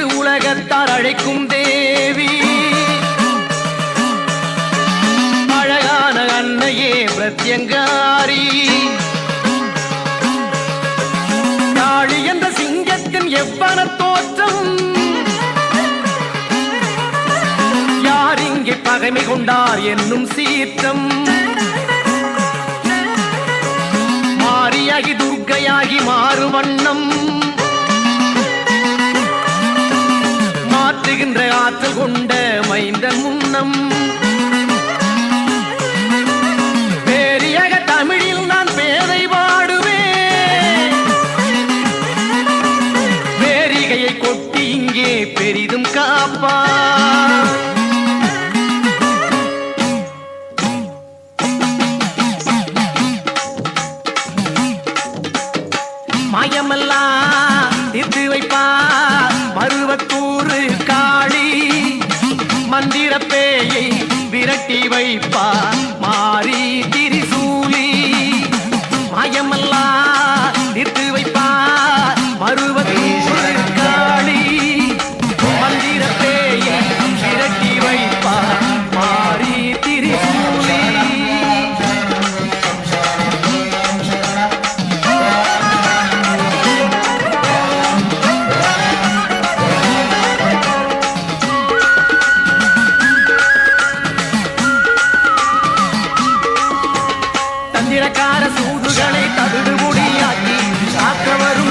அழைத்து உலகத்தார் அழைக்கும் தேவி. அழகான அன்னையே பிரத்யங்காரி. காளி என்ற சிங்கத்தின் எவ்வன தோற்றம். யார் இங்கே பகைமை கொண்டார் என்னும் சீற்றம். பெரிதும் காப்பா மாயமெல்லாம் தீர்த்து வைப்பா மருவத்தூரு காளி மந்திர பேயை விரட்டி வைப்பா மாறி திரிசூலி. மாயமெல்லாம் മന്ദിരക്കാര സൂതുകളെ തവിടുപൊടിയാക്കി ആക്രമരും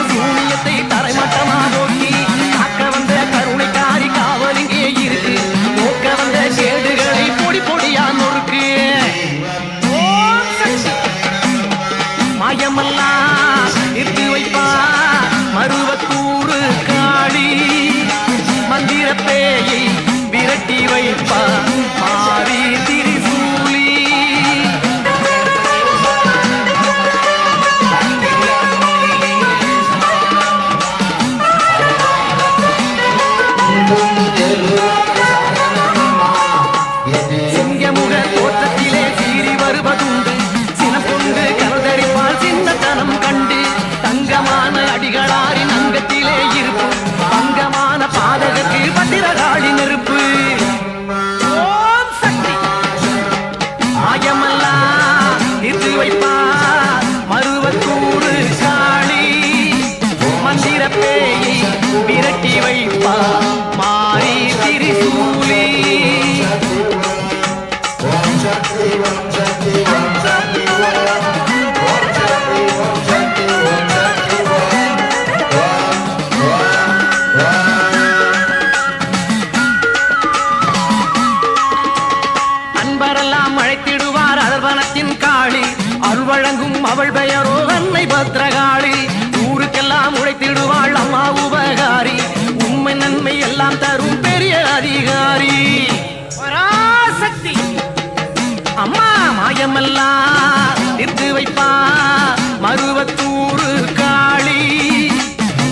சிங்கமுக தோற்றத்திலே சீறி வருவதுண்டு. சினப்பொண்டு கருதடிப்பால் சின்னத்தனம் கண்டு தங்கமான விளங்கும் அவள் பெயரோ அன்னை பத்ரகாளி. ஊருக்கெல்லாம் உழைத்திடுவாள் அம்மா உபகாரி. உண்மை நன்மை எல்லாம் தரும் பெரிய அதிகாரி. பராசக்தி. அம்மா மாயமெல்லாம் நிறுத்து வைப்பா மருவத்தூரு காளி.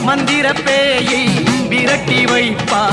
மந்திர பேயை விரட்டி வைப்பா.